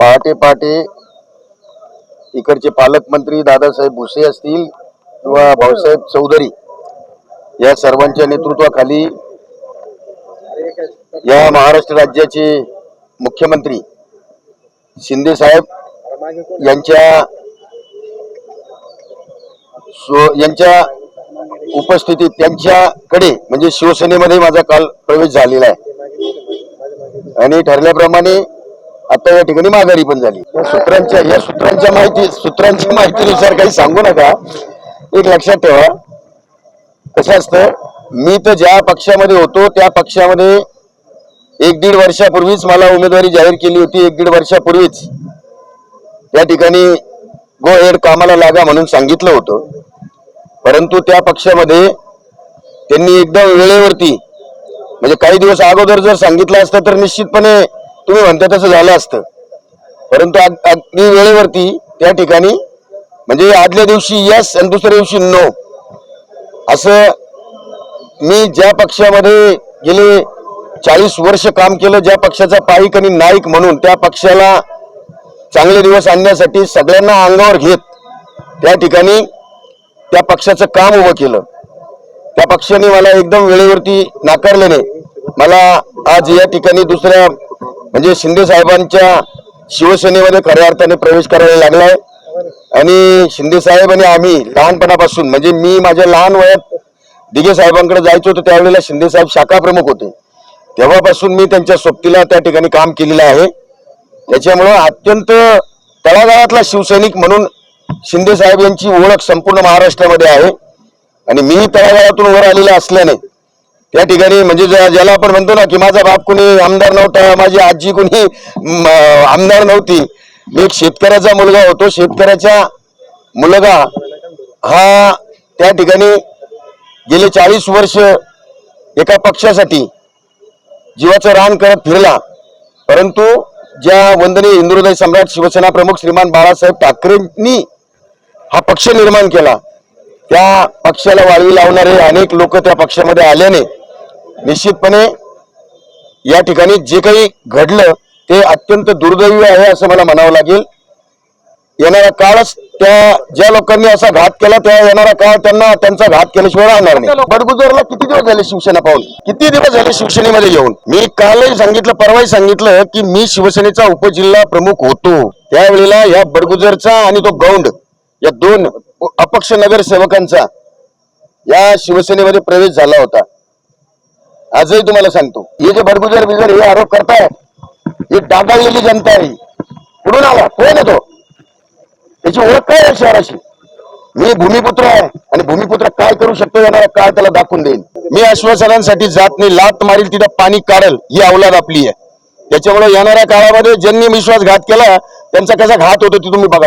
पहाटे पहाटे इकडचे पालकमंत्री दादासाहेब भुसे असतील किंवा भाऊसाहेब चौधरी या सर्वांच्या नेतृत्वाखाली या महाराष्ट्र राज्याचे मुख्यमंत्री शिंदे साहेब यांच्या यांच्या उपस्थितीत त्यांच्याकडे म्हणजे शिवसेनेमध्ये माझा काल प्रवेश झालेला आहे. आणि ठरल्याप्रमाणे आता या ठिकाणी माघारी पण झाली. या सूत्रांच्या या सूत्रांच्या माहिती सूत्रांच्या माहितीनुसार काही सांगू नका. एक लक्षात ठेवा. कसं असतं? मी तर ज्या पक्षामध्ये होतो त्या पक्षामध्ये एक दीड वर्षापूर्वीच मला उमेदवारी जाहीर केली होती एक दीड वर्षापूर्वीच. या ठिकाणी गो हेड कामाला लागा म्हणून सांगितलं होतं. परंतु त्या पक्षामध्ये त्यांनी एकदम वेळेवरती म्हणजे काही दिवस अगोदर जर सांगितलं असतं तर निश्चितपणे तुम्ही म्हणता तसं झालं असतं. परंतु अगदी वेळेवरती त्या ठिकाणी म्हणजे आदल्या दिवशी यस आणि दुसऱ्या दिवशी नो असं मी ज्या पक्षामध्ये गेले चाळीस वर्ष काम केलं ज्या पक्षाचा पाईक आणि नाईक म्हणून त्या पक्षाला चांगले दिवस आणण्यासाठी सगळ्यांना अंगावर घेत त्या ठिकाणी त्या पक्षाचं काम उभं केलं. त्या पक्षाने मला एकदम वेळेवरती नाकारल्याने मला आज या ठिकाणी दुसऱ्या म्हणजे शिंदे साहेबांच्या शिवसेनेमध्ये खऱ्या अर्थाने प्रवेश करायला लागलाय. आणि शिंदे साहेब आणि आम्ही लहानपणापासून म्हणजे मी माझ्या लहान वयात दिघे साहेबांकडे जायचो होतो त्यावेळेला शिंदे साहेब शाखा प्रमुख होते. तेव्हापासून मी त्यांच्या सोबतीला त्या ठिकाणी काम केलेलं आहे. त्याच्यामुळं अत्यंत तळागाळातला शिवसैनिक म्हणून शिंदे साहेब यांची ओळख संपूर्ण महाराष्ट्रामध्ये आहे. आणि मी तळागाळातून वर आलेला असल्याने त्या ठिकाणी म्हणजे ज्याला आपण म्हणतो ना की माझा बाप कुणी आमदार नव्हता माझी आजी कुणी आमदार नव्हती. मी एक शेतकऱ्याचा मुलगा होतो. शेतकऱ्याचा मुलगा हा त्या ठिकाणी गेले चाळीस वर्ष एका पक्षासाठी जीवाचं रान करत फिरला. परंतु ज्या वंदनीय हिंदुहृदय सम्राट शिवसेना प्रमुख श्रीमान बाळासाहेब ठाकरेंनी हा पक्ष निर्माण केला. त्या पक्षाला वाळवी लावणारे अनेक लोक त्या पक्षामध्ये आल्याने निश्चितपणे या ठिकाणी जे काही घडलं ते अत्यंत दुर्दैवी आहे असं मला म्हणावं लागेल. येणारा काळच त्या ज्या लोकांनी असा घात केला त्या येणारा काळ त्यांना त्यांचा घात केल्याशिवाय राहणार नाही. बडगुजरला किती दिवस झाले शिवसेना पाहून? किती दिवस झाले शिवसेनेमध्ये येऊन? मी कालही सांगितलं परवाही सांगितलं की मी शिवसेनेचा उपजिल्हा प्रमुख होतो. त्यावेळेला या बडगुजरचा आणि तो गौंड या दोन अपक्ष नगरसेवकांचा या शिवसेनेमध्ये प्रवेश झाला होता. आजही तुम्हाला सांगतो. हे जे बडगुजर बिजर हे आरोप करताय ही डागाळलेली जनता आहे. कुठून आला कोण येतो तो त्याची ओळख काय आहे शहराची? मी भूमिपुत्र आहे आणि भूमिपुत्र काय करू शकतो येणार काय त्याला दाखवून देईल मी आश्वासनांसाठी जात नाही लात मारील तिथं पाणी काढल ही अवलाद आपली आहे. त्याच्यामुळे येणाऱ्या काळामध्ये ज्यांनी विश्वासघात केला त्यांचा कसा घात होतो ते तुम्ही बघा.